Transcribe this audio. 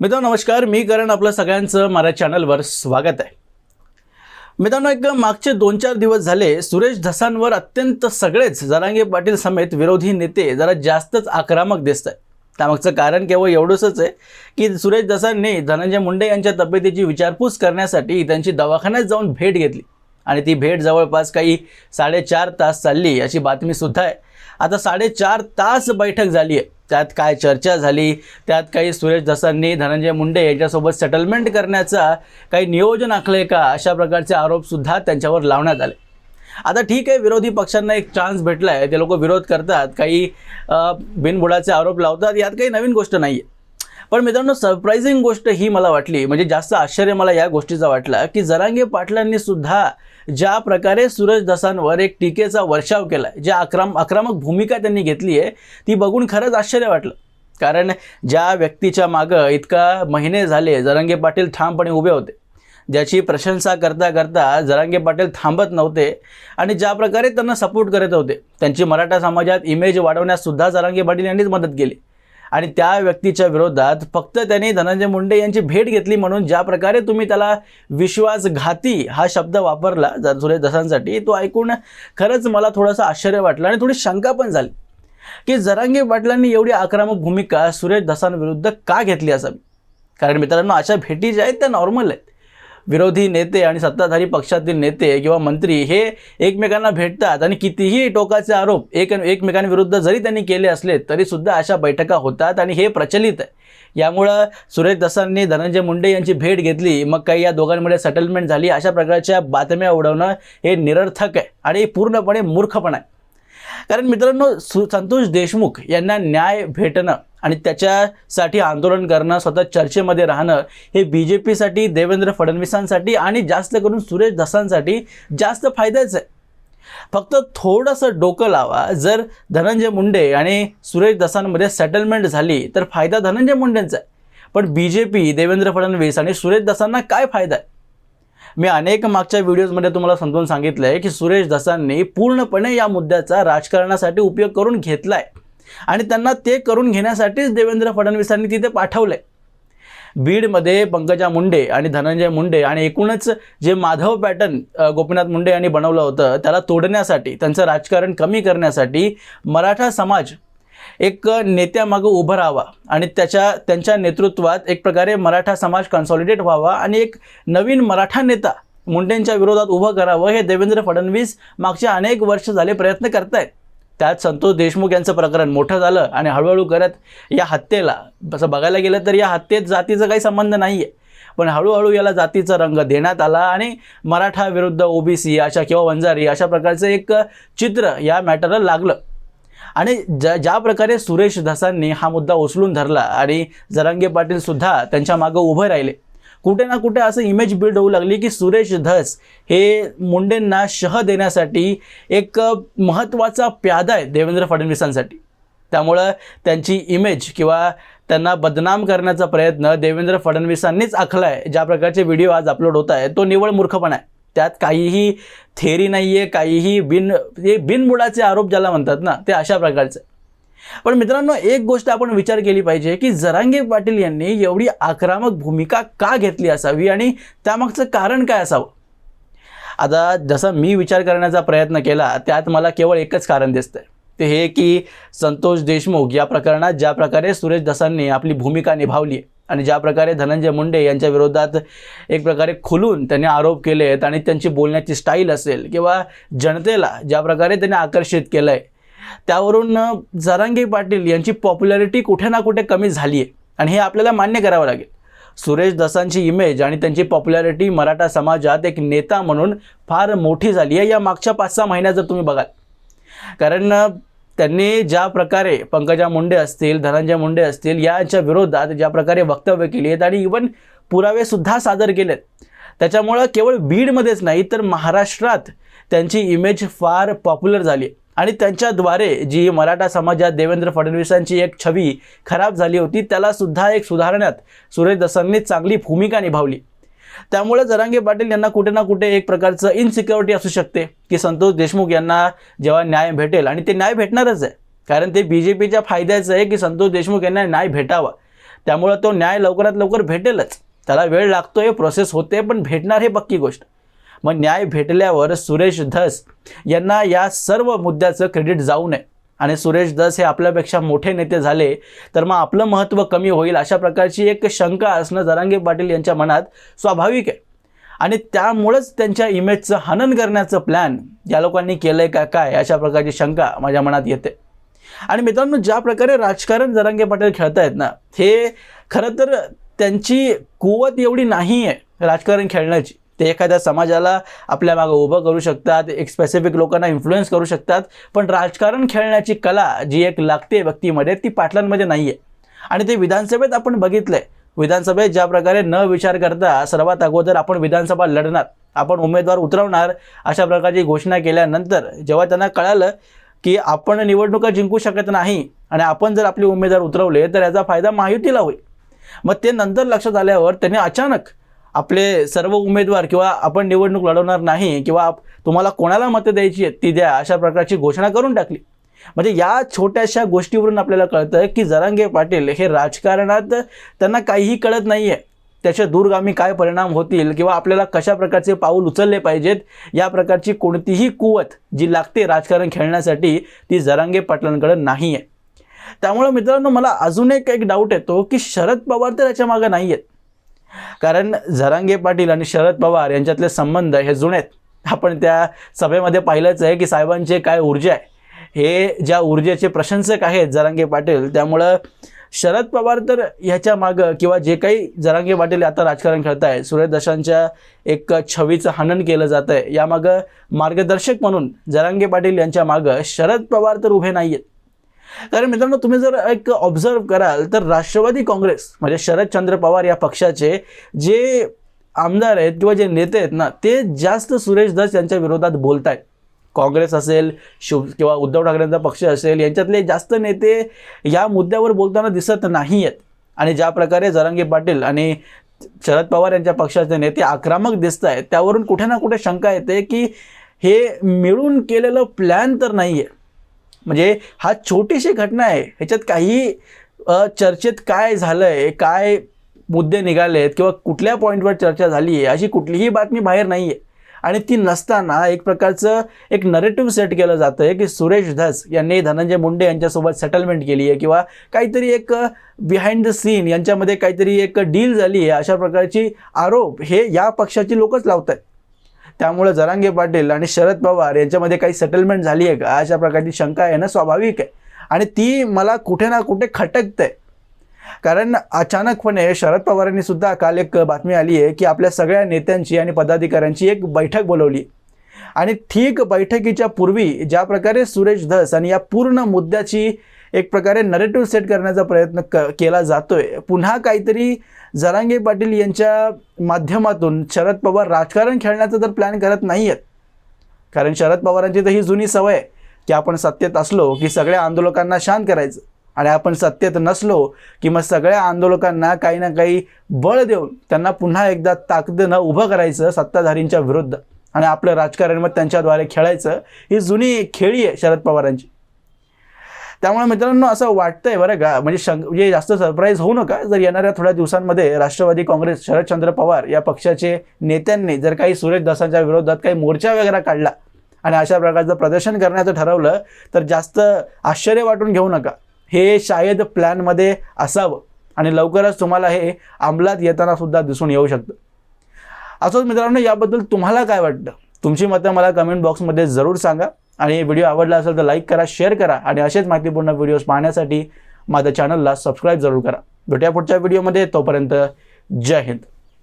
मित्रांनो नमस्कार. मी करण आपलं सगळ्यांचं माझ्या चॅनलवर स्वागत आहे. मित्रांनो एक मागचे दोन चार दिवस झाले सुरेश धसांवर अत्यंत सगळेच जरांगे पाटील समेत विरोधी नेते जरा जास्तच आक्रमक दिसत आहे त्यामागचं कारण केवळ एवढंच आहे की सुरेश धसांनी धनंजय मुंडे यांच्या तब्येतीची विचारपूस करण्यासाठी त्यांची दवाखान्यात जाऊन भेट घेतली. आणि ती भेट जवळपास काही साडेचार तास चालली अशी बातमीसुद्धा आहे. आता साडेचार तास बैठक झाली आहे. त्यात काय चर्चा झाली त्यात काही सुरेश धसांनी धनंजय मुंडे यांच्यासोबत सेटलमेंट करण्याचा काही नियोजन आखले का अशा प्रकारचे आरोपसुद्धा त्यांच्यावर लावण्यात आले. आता ठीक आहे विरोधी पक्षांना एक चान्स भेटला आहे ते लोक विरोध करतात काही बिनबुडाचे आरोप लावतात यात काही नवीन गोष्ट नाही आहे पण मित्रांनो सरप्रायझिंग गोष्ट ही मला वाटली म्हणजे जास्त आश्चर्य मला या गोष्टीचा वाटला की जरांगे पाटलांनी सुद्धा ज्या प्रकारे सूरज दसांवर एक टीकेचा वर्षाव केला आहे ज्या आक्रम आक्रमक भूमिका त्यांनी घेतली आहे ती बघून खरंच आश्चर्य वाटलं. कारण ज्या व्यक्तीच्या मागं इतका महिने झाले जरांगे पाटील ठामपणे उभे होते. ज्याची प्रशंसा करता करता जरांगे पाटील थांबत नव्हते आणि ज्या प्रकारे त्यांना सपोर्ट करत होते त्यांची मराठा समाजात इमेज वाढवण्यात सुद्धा जरांगे पाटील यांनीच मदत केली. आणि त्या व्यक्तीच्या विरोधात फक्त त्यांनी धनंजय मुंडे यांची भेट घेतली म्हणून ज्या प्रकारे तुम्ही त्याला विश्वासघाती हा शब्द वापरला जर सुरेश दसांसाठी तो ऐकून खरंच मला थोडंसं आश्चर्य वाटलं आणि थोडी शंका पण झाली. की जरांगी पाटलांनी एवढी आक्रमक भूमिका सुरेश दसांविरुद्ध का घेतली असावी कारण मित्रांनो अशा भेटी ज्या आहेत त्या नॉर्मल आहेत. विरोधी नेते आणि सत्ताधारी पक्षातील नेते किंवा मंत्री हे एकमेकांना भेटतात आणि कितीही टोकाचे आरोप एक एकमेकांविरुद्ध जरी त्यांनी केले असले तरीसुद्धा अशा बैठका होतात आणि हे प्रचलित आहे. यामुळं सुरेश दसांनी धनंजय मुंडे यांची भेट घेतली. मग काही या दोघांमध्ये सेटलमेंट झाली. अशा प्रकारच्या बातम्या उडवणं हे निरर्थक आहे आणि पूर्णपणे मूर्खपण आहे. कारण मित्रांनो सु संतोष देशमुख यांना न्याय भेटणं आणि त्याच्यासाठी आंदोलन करणं स्वतः चर्चेमध्ये राहणं हे बी जे पीसाठी देवेंद्र फडणवीसांसाठी आणि जास्त करून सुरेश दसांसाठी जास्त फायद्याचं आहे. फक्त थोडंसं डोकं लावा. जर धनंजय मुंडे आणि सुरेश दसांमध्ये सेटलमेंट झाली तर फायदा धनंजय मुंडेंचा आहे. पण B J P Devendra Fadnavis आणि सुरेश दसांना काय फायदा आहे? मी अनेक मागच्या व्हिडिओजमध्ये तुम्हाला समजून सांगितलं आहे की सुरेश दसांनी पूर्णपणे या मुद्द्याचा राजकारणासाठी उपयोग करून घेतला आहे आणि त्यांना ते करून घेण्यासाठीच देवेंद्र फडणवीसांनी तिथे पाठवलं आहे बीडमध्ये पंकजा मुंडे आणि धनंजय मुंडे आणि एकूणच जे माधव पॅटर्न गोपीनाथ मुंडे यांनी बनवलं होतं त्याला तोडण्यासाठी त्यांचं राजकारण कमी करण्यासाठी मराठा समाज एक नेत्यामागं उभं राहावा आणि त्याच्या त्यांच्या नेतृत्वात एक प्रकारे मराठा समाज कन्सॉलिडेट व्हावा आणि एक नवीन मराठा नेता मुंडेंच्या विरोधात उभं करावं हे देवेंद्र फडणवीस मागच्या अनेक वर्ष झाले प्रयत्न करतायत. त्यात संतोष देशमुख यांचं प्रकरण मोठं झालं आणि हळूहळू करत या हत्येला असं बघायला गेलं तर या हत्येत जातीचा काही संबंध नाही आहे पण हळूहळू याला जातीचा रंग देण्यात आला आणि मराठा विरुद्ध ओबीसी अशा किंवा वंजारी अशा प्रकारचं एक चित्र या मॅटरला लागलं. आणि ज्या ज्या प्रकारे सुरेश धसांनी हा मुद्दा उचलून धरला आणि जरांगे पाटीलसुद्धा त्यांच्या मागं उभे राहिले कुठे ना कुठे असं इमेज बिल्ड होऊ लागली की सुरेश धस हे मुंडेंना शह देण्यासाठी एक महत्त्वाचा प्यादा आहे देवेंद्र फडणवीसांसाठी. त्यामुळं त्यांची इमेज किंवा त्यांना बदनाम करण्याचा प्रयत्न देवेंद्र फडणवीसांनीच आखला आहे. ज्या प्रकारचे व्हिडिओ आज अपलोड होत आहे तो निवळ मूर्खपणा आहे. त्यात काहीही थेरी नाही आहे काहीही बिन हे बिनबुडाचे आरोप ज्याला म्हणतात ना ते अशा प्रकारचे. पण मित्रांनो एक गोष्ट आपण विचार केली पाहिजे की जरांगे पाटील यांनी एवढी आक्रमक भूमिका का घेतली असावी आणि त्यामागचं कारण काय असावं? आता जसा मी विचार करण्याचा प्रयत्न केला त्यात मला केवळ एकच कारण दिसतंय. ते हे की संतोष देशमुख या प्रकरणात ज्या प्रकारे सुरेश दसांनी आपली भूमिका निभावली आहे आणि ज्या प्रकारे धनंजय मुंडे यांच्या विरोधात एक प्रकारे खुलून त्यांनी आरोप केले आहेत आणि त्यांची बोलण्याची स्टाईल असेल किंवा जनतेला ज्या प्रकारे त्यांनी आकर्षित केलं आहे त्यावरून अ, जरांगे पाटील यांची पॉप्युलॅरिटी कुठे ना कुठे कमी झाली आहे आणि हे आपल्याला मान्य करावं लागेल. सुरेश दसांची इमेज आणि त्यांची पॉप्युलॅरिटी मराठा समाजात एक नेता म्हणून फार मोठी झाली आहे या मागच्या पाच सहा महिन्यात जर तुम्ही बघाल. कारण त्यांनी ज्या प्रकारे पंकजा मुंडे असतील धनंजय मुंडे असतील यांच्या विरोधात ज्या प्रकारे वक्तव्य केली आहेत आणि इवन पुरावेसुद्धा सादर केलेत. त्याच्यामुळं केवळ बीडमध्येच नाही तर महाराष्ट्रात त्यांची इमेज फार पॉप्युलर झाली आहे. आणि त्यांच्याद्वारे जी मराठा समाजात देवेंद्र फडणवीसांची एक छवी खराब झाली होती त्याला सुद्धा एक सुधारण्यात सुरेश दसांनी चांगली भूमिका निभावली. त्यामुळे जरांगे पाटील यांना कुठे ना कुठे एक प्रकारचं इनसिक्युरिटी असू शकते की संतोष देशमुख यांना जेव्हा न्याय भेटेल आणि ते न्याय भेटणारच आहे. कारण ते बी जे पीच्या फायद्याचं आहे की संतोष देशमुख यांना न्याय भेटावा. त्यामुळं तो न्याय लवकरात लवकर भेटेलच. त्याला वेळ लागतोय प्रोसेस होते पण भेटणार हे पक्की गोष्ट. मग न्याय भेटल्यावर सुरेश धस यांना या सर्व मुद्द्याचं क्रेडिट जाऊ नये. आणि सुरेश धस हे आपल्यापेक्षा मोठे नेते झाले तर मग आपलं महत्त्व कमी होईल अशा प्रकारची एक शंका असणं जरांगे पाटील यांच्या मनात स्वाभाविक आहे. आणि त्यामुळंच त्यांच्या इमेजचं हनन करण्याचं प्लॅन या लोकांनी केलं आहे का काय अशा प्रकारची शंका माझ्या मनात येते. आणि मित्रांनो ज्या प्रकारे राजकारण जरांगे पाटील खेळतायत ना हे खरं तर त्यांची कुवत एवढी नाही आहे राजकारण खेळण्याची. ते एखाद्या समाजाला आपल्या मागं उभं करू शकतात एक स्पेसिफिक लोकांना इन्फ्लुएन्स करू शकतात. पण राजकारण खेळण्याची कला जी एक लागते व्यक्तीमध्ये ती पाटलांमध्ये नाही आहे आणि ते विधानसभेत आपण बघितलं आहे विधानसभेत ज्या प्रकारे न विचार करता सर्वात अगोदर आपण विधानसभा लढणार आपण उमेदवार उतरवणार अशा प्रकारची घोषणा केल्यानंतर जेव्हा त्यांना कळालं की आपण निवडणुका जिंकू शकत नाही आणि आपण जर आपले उमेदवार उतरवले तर याचा फायदा महायुतीला होईल. मग ते नंतर लक्षात आल्यावर त्यांनी अचानक आपले सर्व उमेदवार किंवा आपण निवडणूक लढवणार नाही किंवा आप- तुम्हाला कोणाला मतं द्यायची आहेत ती द्या अशा प्रकारची घोषणा करून टाकली. म्हणजे या छोट्याशा गोष्टीवरून आपल्याला कळतं की जरांगे पाटील हे राजकारणात त्यांना काहीही कळत नाही आहे त्याचे दूरगामी काय परिणाम होतील किंवा आपल्याला कशा प्रकारचे पाऊल उचलले पाहिजेत या प्रकारची कोणतीही कुवत जी लागते राजकारण खेळण्यासाठी ती जरांगे पाटलांकडे नाही आहे त्यामुळे मित्रांनो मला अजून एक एक डाऊट येतो की शरद पवार तर याच्या मागे नाही आहेत कारण झरांगे पाटील आणि शरद पवार यांच्यातले संबंध हे जुने आहेत. आपण त्या सभेमध्ये पाहिलंच आहे की साहेबांचे काय ऊर्जा आहे. हे ज्या ऊर्जेचे प्रशंसक आहेत जरांगे पाटील त्यामुळं शरद पवार तर ह्याच्या मागं किंवा जे काही जरांगे पाटील आता राजकारण खेळत आहे सूर्यदशांच्या एक छवीचं हनन केलं जातं आहे यामागं मार्गदर्शक म्हणून जरांगे पाटील यांच्या मागं शरद पवार तर उभे नाही आहेत कारण मित्रांनो तुम्ही जर एक ऑब्झर्व कराल तर राष्ट्रवादी काँग्रेस म्हणजे शरदचंद्र पवार या पक्षाचे जे आमदार आहेत किंवा जे नेते आहेत ना ते जास्त सुरेश दास यांच्या विरोधात बोलत आहेत काँग्रेस असेल शिव किंवा उद्धव ठाकरेंचा पक्ष असेल यांच्यातले जास्त नेते या मुद्द्यावर बोलताना दिसत नाही आहेत आणि ज्या प्रकारे जरांगे पाटील आणि शरद पवार यांच्या पक्षाचे नेते आक्रमक दिसत आहेत त्यावरून कुठे ना कुठे शंका येते की हे मिळून केलेलं प्लॅन तर नाही आहे म्हणजे हा छोटीशी घटना आहे. ह्याच्यात काही चर्चेत काय झालं आहे काय मुद्दे निघाले आहेत किंवा कुठल्या पॉईंटवर चर्चा झाली आहे अशी कुठलीही बातमी बाहेर नाही आहे आणि ती नसताना एक प्रकारचं एक नरेटिव्ह सेट केलं जातं आहे की सुरेश धस यांनी धनंजय मुंडे यांच्यासोबत सेटलमेंट केली आहे किंवा काहीतरी एक बिहाइंड द सीन यांच्यामध्ये काहीतरी एक डील झाली आहे अशा प्रकारची आरोप हे या पक्षाची लोकच लावत आहेत त्यामुळे जरांगे पाटील आणि शरद पवार यांच्यामध्ये काही सेटलमेंट झाली आहे का? अशा प्रकारची शंका येणं स्वाभाविक आहे. आणि ती मला कुठे ना कुठे खटकते. कारण अचानकपणे शरद पवारांनी सुद्धा काल एक बातमी आली आहे की आपल्या सगळ्या नेत्यांची आणि पदाधिकाऱ्यांची एक बैठक बोलवली. आणि ठीक बैठकीच्या पूर्वी ज्या प्रकारे सुरेश धस आणि या पूर्ण मुद्द्याची एक प्रकारे नरेटिव्ह सेट करण्याचा प्रयत्न क केला जातोय. पुन्हा काहीतरी जरांगे पाटील यांच्या माध्यमातून शरद पवार राजकारण खेळण्याचा तर प्लॅन करत नाही आहेत कारण शरद पवारांची तर ही जुनी सवय आहे की आपण सत्तेत असलो की सगळ्या आंदोलकांना शांत करायचं. आणि आपण सत्तेत नसलो की मग सगळ्या आंदोलकांना काही ना काही बळ देऊन त्यांना पुन्हा एकदा ताकदीनं उभं करायचं सत्ताधारींच्या विरुद्ध. आणि आपलं राजकारण मग त्यांच्याद्वारे खेळायचं. ही जुनी खेळी आहे शरद पवारांची. त्यामुळे मित्रांनो असं वाटतंय बरं का म्हणजे शंक म्हणजे जास्त सरप्राईज होऊ नका. जर येणाऱ्या थोड्या दिवसांमध्ये राष्ट्रवादी काँग्रेस शरदचंद्र पवार या पक्षाचे नेत्यांनी जर काही सुरेश दासांच्या विरोधात काही मोर्चा वगैरे काढला आणि अशा प्रकारचं प्रदर्शन करण्याचं ठरवलं तर जास्त आश्चर्य वाटून घेऊ नका. हे शायद प्लॅनमध्ये असावं आणि लवकरच तुम्हाला हे अंमलात येताना सुद्धा दिसून येऊ शकतं. असंच मित्रांनो याबद्दल तुम्हाला काय वाटतं? तुमची मतं मला कमेंट बॉक्समध्ये जरूर सांगा. आणि व्हिडिओ आवडला असेल तर लाईक करा शेअर करा आणि असेच माहितीपूर्ण व्हिडिओज पाहण्यासाठी माझ्या चॅनलला सबस्क्राईब जरूर करा. भेटूया पुढच्या व्हिडिओमध्ये तोपर्यंत जय हिंद.